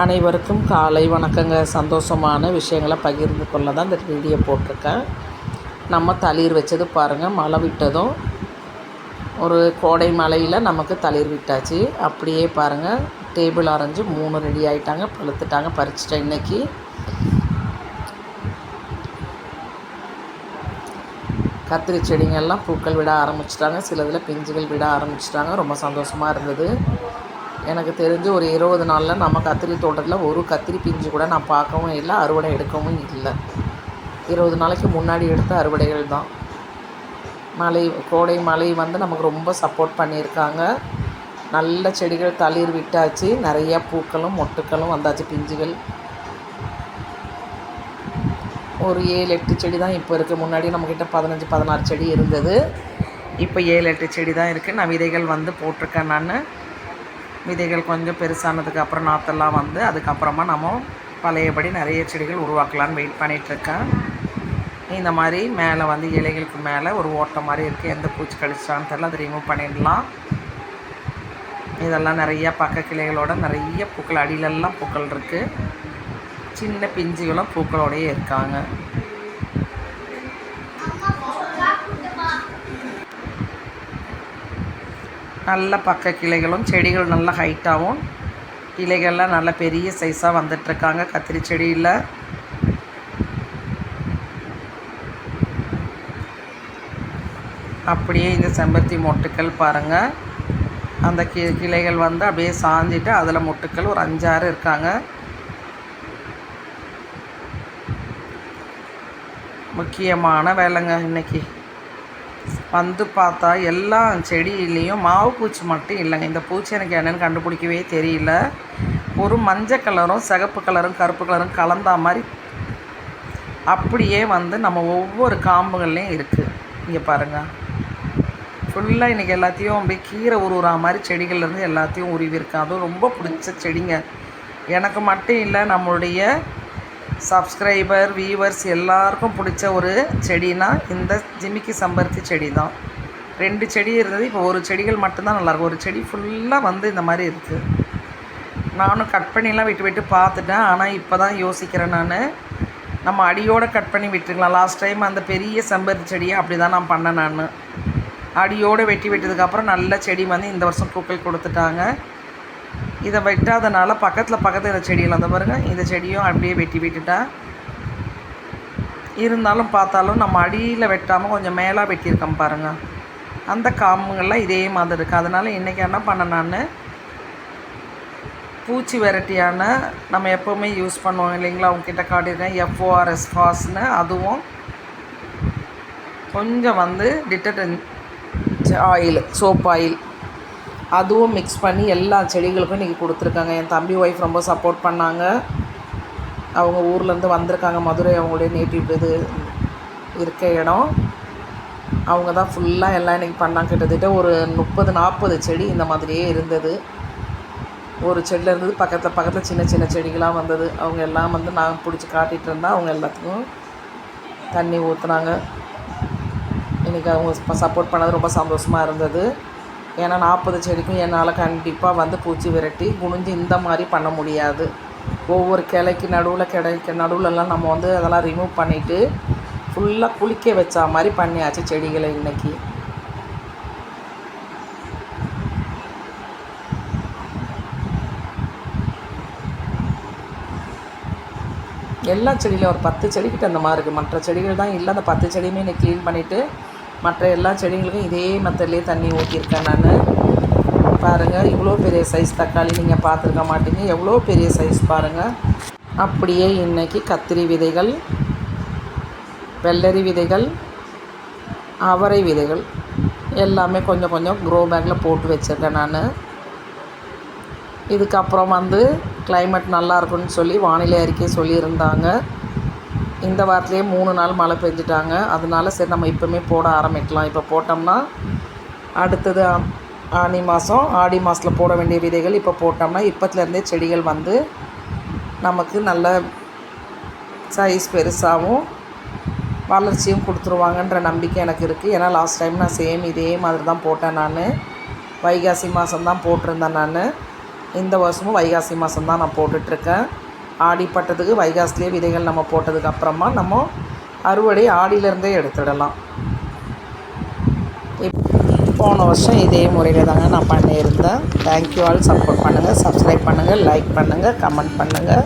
அனைவருக்கும் காலை வணக்கங்க. சந்தோஷமான விஷயங்களை பகிர்ந்து கொள்ள தான் இந்த வீடியோ போட்டிருக்கேன். நம்ம தளிர் வச்சது பாருங்கள் மழை விட்டதும் ஒரு கோடை மழையில் நமக்கு தளிர் விட்டாச்சு. அப்படியே பாருங்கள் டேபிள் அரைஞ்சு மூணு ரெடி ஆகிட்டாங்க பழுத்துட்டாங்க பறிச்சிட்டேன் இன்னைக்கு. கத்திரி செடிங்கள்லாம் பூக்கள் விட ஆரம்பிச்சிட்டாங்க. சிலதில் பிஞ்சுகள் விட ஆரம்பிச்சிட்டாங்க. ரொம்ப சந்தோஷமாக இருந்தது. எனக்கு தெரிஞ்சு ஒரு இருபது நாளில் நம்ம கத்திரி தோட்டத்தில் ஒரு கத்திரி பிஞ்சு கூட நான் பார்க்கவும் இல்லை அறுவடை எடுக்கவும் இல்லை. இருபது நாளைக்கு முன்னாடி எடுத்த அறுவடைகள் தான். மழை கோடை மழை வந்து நமக்கு ரொம்ப சப்போர்ட் பண்ணியிருக்காங்க. நல்ல செடிகள் தளிர் விட்டாச்சு. நிறையா பூக்களும் மொட்டுக்களும் வந்தாச்சு பிஞ்சுகள். ஒரு ஏழு எட்டு செடி தான் இப்போ இருக்குது முன்னாடி நம்மக்கிட்ட பதினஞ்சு பதினாறு செடி இருந்தது. இப்போ ஏழு எட்டு செடி தான் இருக்குது நான் விதைகள் வந்து போட்டிருக்கேன் நான். விதைகள் கொஞ்சம் பெருசானதுக்கு அப்புறம் நாற்றெல்லாம் வந்து அதுக்கப்புறமா நம்ம பழையபடி நிறைய செடிகள் உருவாக்கலான்னு வெயிட் பண்ணிகிட்ருக்கேன் இந்த மாதிரி மேலே வந்து இலைகளுக்கு மேலே ஒரு ஓட்டை மாதிரி இருக்குது எந்த பூச்சி கழிச்சான்னு தெரில அதை ரிமூவ் பண்ணிடலாம். இதெல்லாம் நிறையா பக்க கிளைகளோட நிறைய பூக்கள் அடியிலெல்லாம் பூக்கள் இருக்குது சின்ன பிஞ்சுகளும் பூக்களோடையே இருக்காங்க. நல்ல பக்க கிளைகளும் செடிகள் நல்ல ஹைட்டாகவும் இலைகள்லாம் நல்ல பெரிய சைஸாக வந்துட்டுருக்காங்க. கத்திரி செடியில். அப்படியே இந்த செம்பருத்தி மொட்டுக்கள் பாருங்கள் அந்த கி கிளைகள் வந்து அப்படியே சாஞ்சிட்டு அதில் மொட்டுக்கள் ஒரு அஞ்சாறு இருக்காங்க. முக்கியமான வேலைங்க இன்னைக்கு. வந்து பார்த்தா எல்லா செடியிலையும் மாவு பூச்சி மட்டும் இல்லைங்க இந்த பூச்சி எனக்கு என்னென்னு கண்டுபிடிக்கவே தெரியல. ஒரு மஞ்சள் கலரும் சிகப்பு கலரும் கருப்பு கலரும் கலந்தா மாதிரி அப்படியே வந்து நம்ம ஒவ்வொரு காம்புகள்லேயும் இருக்குது இங்கே பாருங்கள் ஃபுல்லாக இன்றைக்கி எல்லாத்தையும் அப்படியே கீரை உருவுறா மாதிரி செடிகள்லேருந்து எல்லாத்தையும் உருவிருக்கேன் அதுவும் ரொம்ப பிடிச்ச செடிங்க. எனக்கு மட்டும் இல்லை நம்மளுடைய சப்ஸ்கிரைபர் வியூவர்ஸ் எல்லாருக்கும் பிடிச்ச ஒரு செடினா இந்த ஜிமிக்கி சம்பருத்தி செடி தான் ரெண்டு செடி இருந்தது இப்போ ஒரு செடிகள் மட்டும்தான் நல்லாயிருக்கும் ஒரு செடி ஃபுல்லாக வந்து இந்த மாதிரி இருக்குது நானும் கட் பண்ணிலாம் விட்டு விட்டு பார்த்துட்டேன் ஆனால் இப்போ தான் யோசிக்கிறேன் நான். நம்ம அடியோடு கட் பண்ணி விட்டுருக்கலாம். லாஸ்ட் டைம் அந்த பெரிய செம்பருத்தி செடியை அப்படி தான் நான் பண்ணேன் நான். அடியோடு வெட்டி விட்டதுக்கப்புறம் நல்ல செடி வந்து இந்த வருஷம் பூக்கள் கொடுத்துட்டாங்க. இதை வெட்டாதனால பக்கத்தில் பக்கத்தில் இந்த செடியில் அந்த பாருங்கள் இந்த செடியும் அப்படியே வெட்டி விட்டுட்டா. இருந்தாலும் பார்த்தாலும் நம்ம அடியில் வெட்டாமல் கொஞ்சம் மேலாக வெட்டியிருக்கோம் பாருங்கள் அந்த காம்புங்கள்லாம் இதே மாதிரி இருக்குது அதனால் இன்றைக்கி என்ன பண்ண நான்? பூச்சி வெரைட்டியான நம்ம எப்போவுமே யூஸ் பண்ணுவோம் இல்லைங்களா? அவங்கக்கிட்ட காட்டியிருக்கேன் எஃப்ஓஆர்எஸ் ஃபாஸ்னு அதுவும் கொஞ்சம் வந்து டிட்டர்ஜென்ட் ஆயில் சோப் ஆயில் அதுவும் மிக்ஸ் பண்ணி எல்லா செடிகளுக்கும் இன்றைக்கி கொடுத்துருக்காங்க. என் தம்பி ஒய்ஃப் ரொம்ப சப்போர்ட் பண்ணாங்க. அவங்க ஊர்லேருந்து வந்திருக்காங்க. மதுரை அவங்களுடைய நேட்டிவ் இது இருக்க இடம். அவங்க தான் ஃபுல்லாக எல்லாம் இன்றைக்கி பண்ணாங்க. கிட்டத்தட்ட ஒரு முப்பது நாற்பது செடி இந்த மாதிரியே இருந்தது. ஒரு செடியில் இருந்தது பக்கத்தில் பக்கத்தில் சின்ன சின்ன செடிகளாக வந்தது. அவங்க எல்லாம் வந்து நான் பிடிச்சி காட்டிகிட்டு இருந்தால் அவங்க எல்லாத்துக்கும் தண்ணி ஊற்றுனாங்க இன்றைக்கி அவங்க சப்போர்ட் பண்ணது ரொம்ப சந்தோஷமாக இருந்தது. ஏன்னா நாற்பது செடிக்கும் என்னால் கண்டிப்பாக வந்து பூச்சி விரட்டி குனிஞ்சு இந்த மாதிரி பண்ண முடியாது. ஒவ்வொரு கிளைக்கு நடுவில் கிடைக்க நடுவில்லாம் நம்ம வந்து அதெல்லாம் ரிமூவ் பண்ணிவிட்டு ஃபுல்லாக குளிக்க வச்சா மாதிரி பண்ணியாச்சு செடிகளை இன்றைக்கி எல்லா செடியிலையும் ஒரு பத்து செடிக்கிட்ட அந்த மாதிரி இருக்குது மற்ற செடிகள் தான் இல்லை அந்த பத்து செடியுமே இன்னைக்கு க்ளீன் பண்ணிவிட்டு மற்ற எல்லா செடிங்களுக்கும் இதே மெத்தட்லேயே தண்ணி ஊற்றிருக்கேன் நான். பாருங்கள் இவ்வளோ பெரிய சைஸ் தக்காளி நீங்கள் பார்த்துருக்க மாட்டீங்க. எவ்வளோ பெரிய சைஸ் பாருங்கள் அப்படியே இன்றைக்கி கத்திரி விதைகள் வெள்ளரி விதைகள் அவரை விதைகள் எல்லாமே கொஞ்சம் கொஞ்சம் க்ரோ பேக்கில் போட்டு வச்சுருக்கேன் நான். இதுக்கப்புறம் வந்து கிளைமேட் நல்லா இருக்குன்னு சொல்லி வானிலை அறிக்கை சொல்லியிருந்தாங்க. இந்த வாரத்துலேயே மூணு நாள் மழை பெஞ்சிட்டாங்க. அதனால சரி நம்ம இப்போவுமே போட ஆரம்பிக்கலாம். இப்போ போட்டோம்னா அடுத்தது ஆனி மாதம் ஆடி மாதத்தில் போட வேண்டிய விதைகள் இப்போ போட்டோம்னா இப்போத்துலேருந்தே செடிகள் வந்து நமக்கு நல்ல சைஸ் பெருசாகவும் வளர்ச்சியும் கொடுத்துருவாங்கன்ற நம்பிக்கை எனக்கு இருக்குது ஏன்னா லாஸ்ட் டைம் நான் சேம் இதே மாதிரி தான் போட்டேன் நான். வைகாசி மாதம் தான் போட்டிருந்தேன் நான். இந்த வருஷமும் வைகாசி மாதம் தான் நான் போட்டுட்ருக்கேன். ஆடி பட்டத்துக்கு வைகாசிலே விதைகள் நம்ம போட்டதுக்கு அப்புறமா நம்ம அறுவடை ஆடியிலேருந்தே எடுத்துடலாம். இப் போன வருஷம் இதே முறையில் தாங்க நான் பண்ணியிருந்தேன். தேங்க்யூ ஆல் சப்போர்ட் பண்ணுங்கள் சப்ஸ்கிரைப் பண்ணுங்கள் லைக் பண்ணுங்கள் கமெண்ட் பண்ணுங்கள்